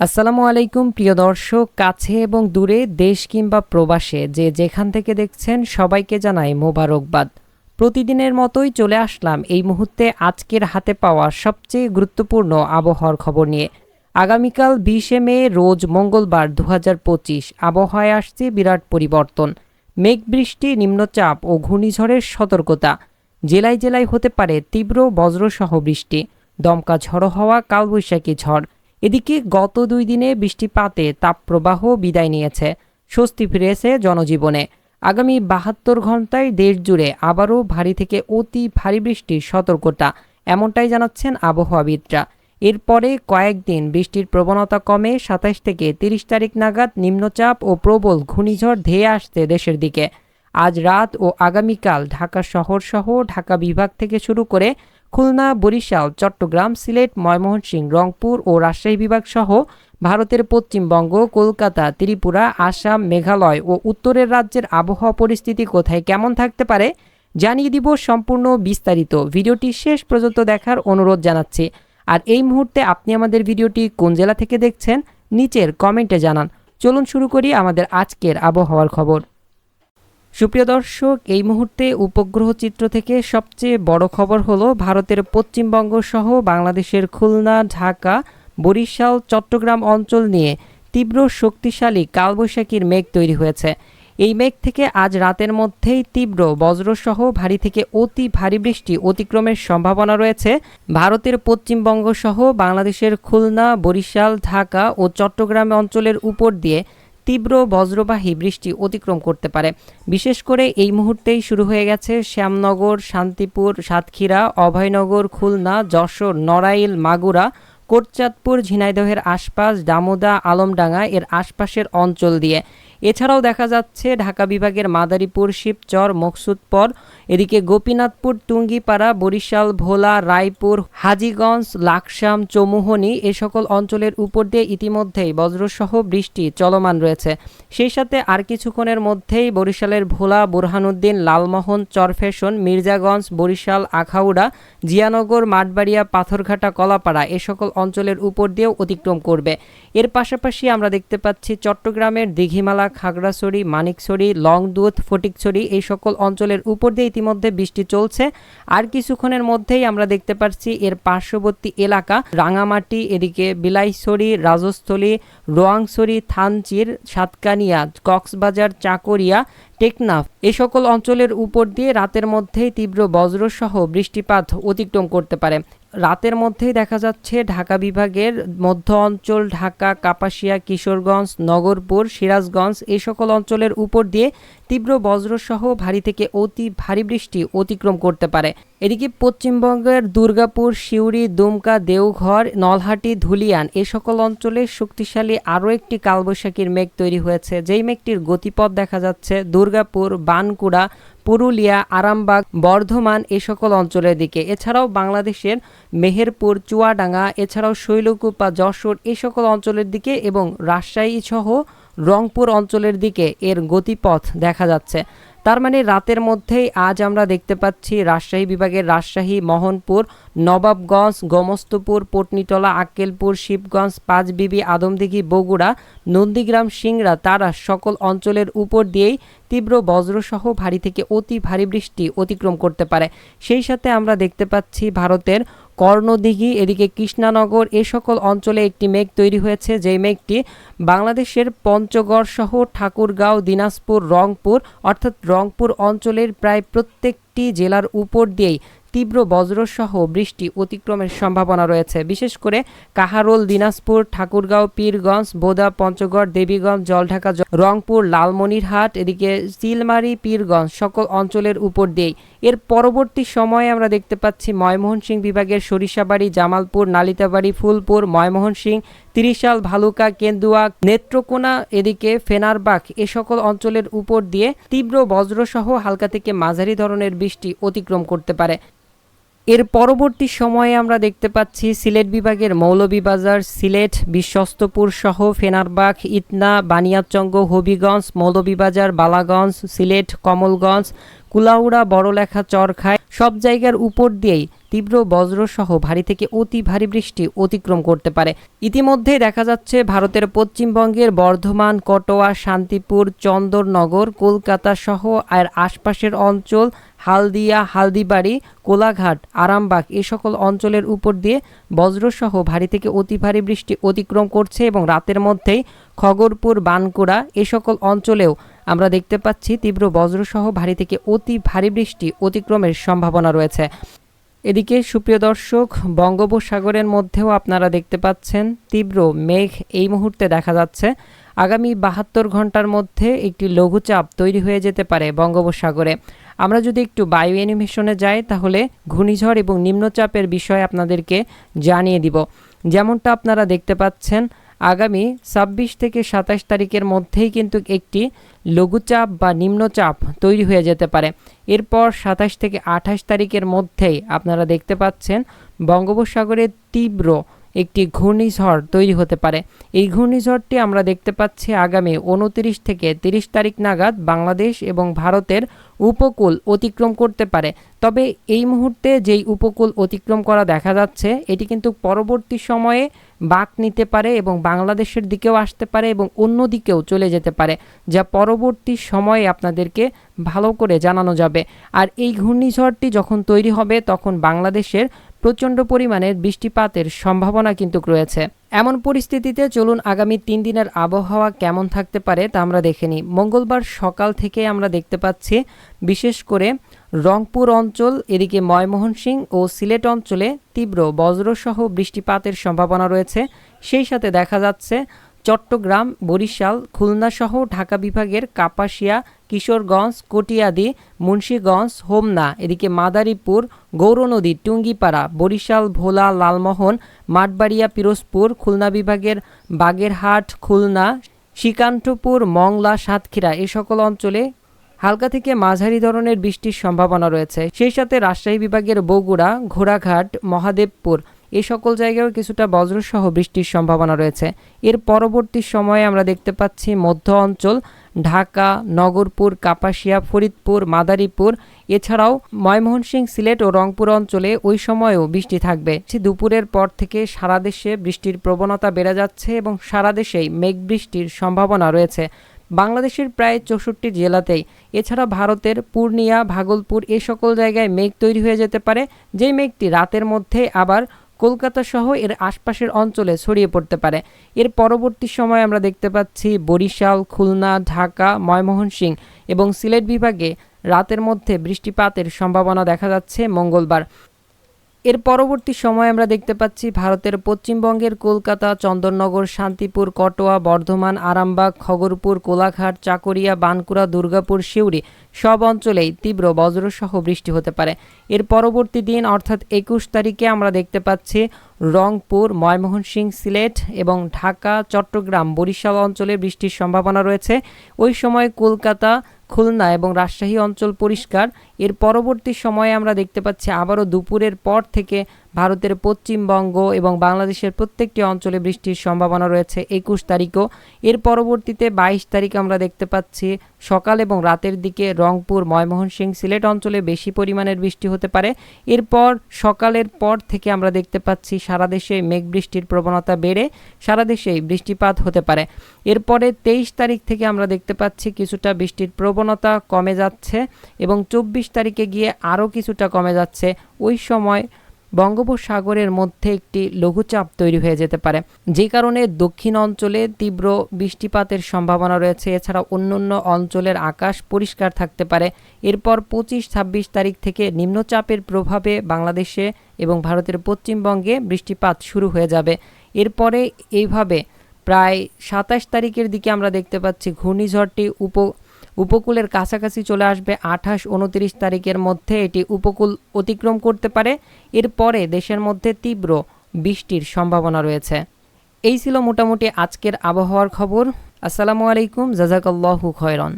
আসসালামু আলাইকুম, প্রিয় দর্শক, কাছে এবং দূরে, দেশ কিংবা প্রবাসে, যে যেখান থেকে দেখছেন, সবাইকে জানাই মোবারকবাদ। প্রতিদিনের মতোই চলে আসলাম এই মুহূর্তে আজকের হাতে পাওয়া সবচেয়ে গুরুত্বপূর্ণ আবহাওয়ার খবর নিয়ে। আগামীকাল বিশে মে, রোজ মঙ্গলবার দু হাজার পঁচিশ, আবহাওয়ায় আসছে বিরাট পরিবর্তন। মেঘ বৃষ্টি, নিম্নচাপ ও ঘূর্ণিঝড়ের সতর্কতা। জেলায় জেলায় হতে পারে তীব্র বজ্রসহ বৃষ্টি। দমকা ঝড়ো হওয়া, কালবৈশাখী ঝড়। এদিকে গত দুই দিনে বৃষ্টিপাতে তাপপ্রবাহ বিদায় নিয়েছে, স্বস্তি ফিরেছে জনজীবনে। আগামী বাহাত্তর ঘন্টায় দেশ জুড়ে আবারও ভারী থেকে অতি ভারী বৃষ্টির সতর্কতা, এমনটাই জানাচ্ছেন আবহাওয়াবিদরা। এরপরে কয়েকদিন বৃষ্টির প্রবণতা কমে সাতাশ থেকে তিরিশ তারিখ নাগাদ নিম্নচাপ ও প্রবল ঘূর্ণিঝড় ধেয়ে আসছে দেশের দিকে। আজ রাত ও আগামীকাল ঢাকা শহর সহ ঢাকা বিভাগ থেকে শুরু করে খুলনা, বরিশাল, চট্টগ্রাম, সিলেট, ময়মনসিংহ, রংপুর ও রাজশাহী বিভাগ সহ ভারতের পশ্চিমবঙ্গ, কলকাতা, ত্রিপুরা, আসাম, মেঘালয় ও উত্তরের রাজ্যের আবহাওয়া পরিস্থিতি কোথায় কেমন থাকতে পারে জানিয়ে দিব সম্পূর্ণ বিস্তারিত। ভিডিওটি শেষ পর্যন্ত দেখার অনুরোধ জানাচ্ছি। আর এই মুহূর্তে আপনি আমাদের ভিডিওটি কোন জেলা থেকে দেখছেন, নিচের কমেন্টে জানান। চলুন শুরু করি আমাদের আজকের আবহাওয়ার খবর। সুপ্রিয় দর্শক, এই মুহূর্তে উপগ্রহ চিত্র থেকে সবচেয়ে বড় খবর হলো ভারতের পশ্চিমবঙ্গ সহ বাংলাদেশের খুলনা, ঢাকা, বরিশাল, চট্টগ্রাম অঞ্চল নিয়ে তীব্র শক্তিশালী কালবৈশাখীর মেঘ তৈরি হয়েছে। এই মেঘ থেকে আজ রাতের মধ্যেই তীব্র বজ্রসহ ভারী থেকে অতি ভারী বৃষ্টি অতিক্রমের সম্ভাবনা রয়েছে। ভারতের পশ্চিমবঙ্গ সহ বাংলাদেশের খুলনা, বরিশাল, ঢাকা ও চট্টগ্রাম অঞ্চলের উপর দিয়ে তীব্র বজ্রবাহী বৃষ্টি অতিক্রম করতে পারে। বিশেষ করে এই মুহূর্তেই শুরু হয়ে গেছে শ্যামনগর, শান্তিপুর, সাতক্ষীরা, অভয়নগর, খুলনা, যশোর, নড়াইল, মাগুরা, কোটচাঁদপুর, ঝিনাইদহের আশপাশ, দামোদা, আলমডাঙ্গা এর আশপাশের অঞ্চল দিয়ে। এছাড়াও দেখা যাচ্ছে ঢাকা বিভাগের মাদারীপুর, শিবচর, মকসুদপর, এদিকে গোপীনাথপুর, টুঙ্গিপাড়া, বরিশাল, ভোলা, রায়পুর, হাজিগঞ্জ, লাকসাম, চমুহনি এ সকল অঞ্চলের উপর দিয়ে ইতিমধ্যেই বজ্রসহ বৃষ্টি চলমান রয়েছে। সেই সাথে আর কিছুক্ষণের মধ্যেই বরিশালের ভোলা, বুরহানুদ্দিন, লালমোহন, চরফেশন, মির্জাগঞ্জ, বরিশাল, আখাউড়া, জিয়ানগর, মাঠবাড়িয়া, পাথরঘাটা, কলাপাড়া এ সকল অঞ্চলের উপর দিয়েও অতিক্রম করবে। এর পাশাপাশি আমরা দেখতে পাচ্ছি চট্টগ্রামের দিঘিমালা খাগড়াছড়ি, মানিকছড়ি লংদুধ ফটিকছড়ি এই সকল অঞ্চলের উপর দিয়ে ইতিমধ্যে বৃষ্টি চলছে। আর কিছুক্ষণের মধ্যেই আমরা দেখতে পাচ্ছি এর পার্শ্ববর্তী এলাকা রাঙামাটি, এদিকে বিলাইছড়ি, রাজস্থলী, রোয়াংছড়ি, থানচির, সাতকানিয়া, কক্সবাজার, চাকরিয়া, টেকনাফ এ সকল অঞ্চলের উপর দিয়ে রাতের মধ্যেই তীব্র বজ্রসহ বৃষ্টিপাত অতিক্রম করতে পারে। রাতের মধ্যেই দেখা যাচ্ছে ঢাকা বিভাগের মধ্য অঞ্চল, ঢাকা, কাপাসিয়া, কিশোরগঞ্জ, নগরপুর, সিরাজগঞ্জ এই সকল অঞ্চলের উপর দিয়ে তীব্র বজ্রসহ ভারী থেকে অতি ভারী বৃষ্টি অতিক্রম করতে পারে। এদিকে পশ্চিমবঙ্গের দুর্গাপুর, সিউড়ি, দুমকা, দেওঘর, নলহাটি, ধুলিয়ান এ সকল অঞ্চলে শক্তিশালী আরও একটি কালবৈশাখীর মেঘ তৈরি হয়েছে। যেই মেঘটির গতিপথ দেখা যাচ্ছে দুর্গাপুর, বানকুড়া, পুরুলিয়া, আরামবাগ, বর্ধমান এ সকল অঞ্চলের দিকে। এছাড়াও বাংলাদেশের মেহেরপুর, চুয়াডাঙ্গা, এছাড়াও শৈলকুপা, যশোর এ সকল অঞ্চলের দিকে এবং রাজশাহী সহ রংপুর অঞ্চলের দিকে এর গতিপথ দেখা যাচ্ছে। তার মানে রাতের মধ্যেই আজ আমরা দেখতে পাচ্ছি রাজশাহী বিভাগের রাজশাহী, মোহনপুর, নবাবগঞ্জ, গোমস্তপুর, পটনিটলা, আক্কেলপুর, শিবগঞ্জ, পাঁচবিবি, আদমদিঘি, বগুড়া, নন্দীগ্রাম, সিংড়া, তারা সকল অঞ্চলের উপর দিয়েই তীব্র বজ্রসহ ভারী থেকে অতি ভারী বৃষ্টি অতিক্রম করতে পারে। সেই সাথে আমরা দেখতে পাচ্ছি ভারতের কর্ণদিঘি, এদিকে কৃষ্ণানগর, এ সকল অঞ্চলে একটি মেঘ তৈরি হয়েছে। যেই মেঘটি বাংলাদেশের পঞ্চগড় সহ ঠাকুরগাঁও, দিনাজপুর, রংপুর, অর্থাৎ রংপুর অঞ্চলের প্রায় প্রত্যেকটি জেলার উপর দিয়েই তীব্র বজ্রসহ বৃষ্টি অতিক্রমের সম্ভাবনা রয়েছে। বিশেষ করে কাহারোল, দিনাজপুর, ঠাকুরগাঁও, পীরগঞ্জ, বোদা, পঞ্চগড়, দেবীগঞ্জ, জলঢাকা রংপুর, লালমনিরহাট, এদিকে সিলমারি, পীরগঞ্জ সকল অঞ্চলের উপর দিয়েই। এর পরবর্তী সময়ে আমরা দেখতে পাচ্ছি ময়মোহনসিং বিভাগের সরিষাবাড়ি, জামালপুর, নালিতাবাড়ি, ফুলপুর ময়মোহনসিং ত্রিশাল, ভালুকা, কেন্দুয়া, নেত্রকোনা, এদিকে ফেনারবাগ এ সকল অঞ্চলের উপর দিয়ে তীব্র বজ্রসহ হালকা থেকে মাঝারি ধরনের বৃষ্টি অতিক্রম করতে পারে। এর পরবর্তী সময়ে আমরা দেখতে পাচ্ছি সিলেট বিভাগের মৌলভীবাজার, সিলেট, বিশ্বস্তপুর সহ ফেনারবাগ, ইতনা, বানিয়াচঙ্গ, হবিগঞ্জ, মৌলভীবাজার, বালাগঞ্জ, সিলেট, কমলগঞ্জ, কুলাউড়া, বড়লেখা চরখায় সব জায়গার উপর দিয়েই তীব্র বজ্রসহ ভারী থেকে অতি ভারী বৃষ্টি অতিক্রম করতে পারে। ইতিমধ্যে দেখা যাচ্ছে ভারতের পশ্চিমবঙ্গের বর্ধমান, কটোয়া, শান্তিপুর চন্দরনগর কলকাতা সহ আর আশপাশের অঞ্চল হালদিয়া, হালদিবাড়ি, কোলাঘাট, আরামবাগ এ সকল অঞ্চলের উপর দিয়ে বজ্রসহ ভারী থেকে অতি ভারী বৃষ্টি অতিক্রম করছে এবং রাতের মধ্যেই খগরপুর, বানকুড়া এ সকল অঞ্চলেও আমরা দেখতে পাচ্ছি তীব্র বজ্রসহ ভারী থেকে অতি ভারী বৃষ্টি অতিক্রমের সম্ভাবনা রয়েছে। এদিকে সুপ্রিয় দর্শক, বঙ্গোপসাগরের মধ্যেও আপনারা দেখতে পাচ্ছেন তীব্র মেঘ এই মুহূর্তে দেখা যাচ্ছে। আগামী বাহাত্তর ঘণ্টার মধ্যে একটি লঘুচাপ তৈরি হয়ে যেতে পারে বঙ্গোপসাগরে। আমরা যদি একটু বায়ু অ্যানিমেশনে যাই, তাহলে ঘূর্ণিঝড় এবং নিম্নচাপের বিষয়ে আপনাদেরকে জানিয়ে দিব। যেমনটা আপনারা দেখতে পাচ্ছেন, আগামী ছাব্বিশ থেকে সাতাশ তারিখের মধ্যেই কিন্তু একটি লঘুচাপ বা নিম্নচাপ তৈরি হয়ে যেতে পারে। এরপর সাতাশ থেকে আঠাশ তারিখের মধ্যেই আপনারা দেখতে পাচ্ছেন বঙ্গোপসাগরে তীব্র একটি ঘূর্ণিঝড় তৈরি হতে পারে। এই ঘূর্ণিঝড়টি আমরা দেখতে পাচ্ছি আগামী উনত্রিশ থেকে তিরিশ তারিখ নাগাদ বাংলাদেশ এবং ভারতের উপকূল অতিক্রম করতে পারে। তবে এই মুহূর্তে যেই উপকূল অতিক্রম করা দেখা যাচ্ছে, এটি কিন্তু পরবর্তী সময়ে বাঁক নিতে পারে এবং বাংলাদেশের দিকেও আসতে পারে এবং অন্য দিকেও চলে যেতে পারে, যা পরবর্তী সময়ে আপনাদেরকে ভালো করে জানানো যাবে। আর এই ঘূর্ণিঝড়টি যখন তৈরি হবে, তখন বাংলাদেশের প্রচণ্ড পরিমাণের বৃষ্টিপাতের সম্ভাবনা কিন্তু রয়েছে। এমন পরিস্থিতিতে চলুন আগামী তিন দিনের আবহাওয়া কেমন থাকতে পারে তা আমরা দেখে নিই। মঙ্গলবার সকাল থেকে আমরা দেখতে পাচ্ছি, বিশেষ করে রংপুর অঞ্চল, এদিকে ময়মোহন ও সিলেট অঞ্চলে তীব্র বজ্রসহ বৃষ্টিপাতের সম্ভাবনা রয়েছে। সেই সাথে দেখা যাচ্ছে চট্টগ্রাম, বরিশাল খুলনাসহ ঢাকা বিভাগের কাপাসিয়া, কিশোরগঞ্জ, কটিয়াদি, মুন্সীগঞ্জ, হোমনা, এদিকে মাদারীপুর, গৌরনদী, টুঙ্গিপাড়া, বরিশাল, ভোলা, লালমোহন, মাঠবাড়িয়া, পিরোজপুর, খুলনা বিভাগের বাগেরহাট, খুলনা শ্রীকান্তপুর মংলা, সাতক্ষীরা এ সকল অঞ্চলে হালকা থেকে মাঝারি ধরনের বৃষ্টির সম্ভাবনা রয়েছে। সেই সাথে রাজশাহী বিভাগের বগুড়া, ঘোড়াঘাট, মহাদেবপুর এ সকল জায়গায়ও কিছুটা বজ্রসহ বৃষ্টির সম্ভাবনা রয়েছে। এর পরবর্তী সময়ে আমরা দেখতে পাচ্ছি মধ্য অঞ্চল, ঢাকা, নগরপুর, কাপাসিয়া, ফরিদপুর, মাদারীপুর, এছাড়াও ময়মনসিং সিলেট ও রংপুর অঞ্চলে ওই সময়েও বৃষ্টি থাকবে। দুপুরের পর থেকে সারা দেশে বৃষ্টির প্রবণতা বেড়ে যাচ্ছে এবং সারা দেশেই মেঘ বৃষ্টির সম্ভাবনা রয়েছে। বাংলাদেশের প্রায় চৌষট্টি জেলাতেই, এছাড়া ভারতের পূর্ণিয়া, ভাগলপুর এ সকল জায়গায় মেঘ তৈরি হয়ে যেতে পারে। যেই মেঘটি রাতের মধ্যে আবার কলকাতা সহ এর আশপাশের অঞ্চলে ছড়িয়ে পড়তে পারে। এর পরবর্তী সময় আমরা দেখতে পাচ্ছি বরিশাল, খুলনা, ঢাকা ময়মোহনসিং এবং সিলেট বিভাগে রাতের মধ্যে বৃষ্টিপাতের সম্ভাবনা দেখা যাচ্ছে মঙ্গলবার। এর পরবর্তী সময় আমরা দেখতে পাচ্ছি ভারতের পশ্চিমবঙ্গের কলকাতা, চন্দননগর, শান্তিপুর, কটোয়া, বর্ধমান, আরামবাগ, খগরপুর, কোলাঘাট, চাকরিয়া, বানকুড়া, দুর্গাপুর শিউরি সব অঞ্চলেই তীব্র বজ্রসহ বৃষ্টি হতে পারে। এর পরবর্তী দিন, অর্থাৎ একুশ তারিখে আমরা দেখতে পাচ্ছি রংপুর ময়মোহনসিং সিলেট এবং ঢাকা, চট্টগ্রাম, বরিশাল অঞ্চলে বৃষ্টির সম্ভাবনা রয়েছে। ওই সময় কলকাতা খুলনা এবং রাজশাহী অঞ্চল পরিষ্কার। এর পরবর্তী সময়ে আমরা দেখতে পাচ্ছি আবারও দুপুরের পর থেকে ভারতের পশ্চিমবঙ্গ এবং বাংলাদেশের প্রত্যেকটি অঞ্চলে বৃষ্টির সম্ভাবনা রয়েছে একুশ তারিখও। এর পরবর্তীতে বাইশ তারিখ আমরা দেখতে পাচ্ছি সকাল এবং রাতের দিকে রংপুর ময়মোহনসিং সিলেট অঞ্চলে বেশি পরিমাণের বৃষ্টি হতে পারে। এরপর সকালের পর থেকে আমরা দেখতে পাচ্ছি সারা দেশে মেঘ বৃষ্টির প্রবণতা বেড়ে সারা দেশেই বৃষ্টিপাত হতে পারে। এরপরে তেইশ তারিখ থেকে আমরা দেখতে পাচ্ছি কিছুটা বৃষ্টির প্রবণতা কমে যাচ্ছে এবং চব্বিশ তারিখে গিয়ে আরও কিছুটা কমে যাচ্ছে। ওই সময় বঙ্গোপসাগরের মধ্যে একটি লঘুচাপ তৈরি হয়ে যেতে পারে। যে কারণে দক্ষিণ অঞ্চলে তীব্র বৃষ্টিপাতের সম্ভাবনা রয়েছে। এছাড়া অন্যান্য অঞ্চলের আকাশ পরিষ্কার থাকতে পারে। এরপর পঁচিশ ছাব্বিশ তারিখ থেকে নিম্নচাপের প্রভাবে বাংলাদেশে এবং ভারতের পশ্চিমবঙ্গে বৃষ্টিপাত শুরু হয়ে যাবে। এরপরে এইভাবে প্রায় সাতাশ তারিখের দিকে আমরা দেখতে পাচ্ছি ঘূর্ণিঝড়টি উপ উপকূলের কাছাকাছি চলে আসবে আঠাশ উনত্রিশ তারিখের মধ্যে। এটি উপকূল অতিক্রম করতে পারে। এরপরে দেশের মধ্যে তীব্র বৃষ্টির সম্ভাবনা রয়েছে। এই ছিল মোটামুটি আজকের আবহাওয়ার খবর। আসসালামু আলাইকুম, জাজাকাল্লাহু খয়রন।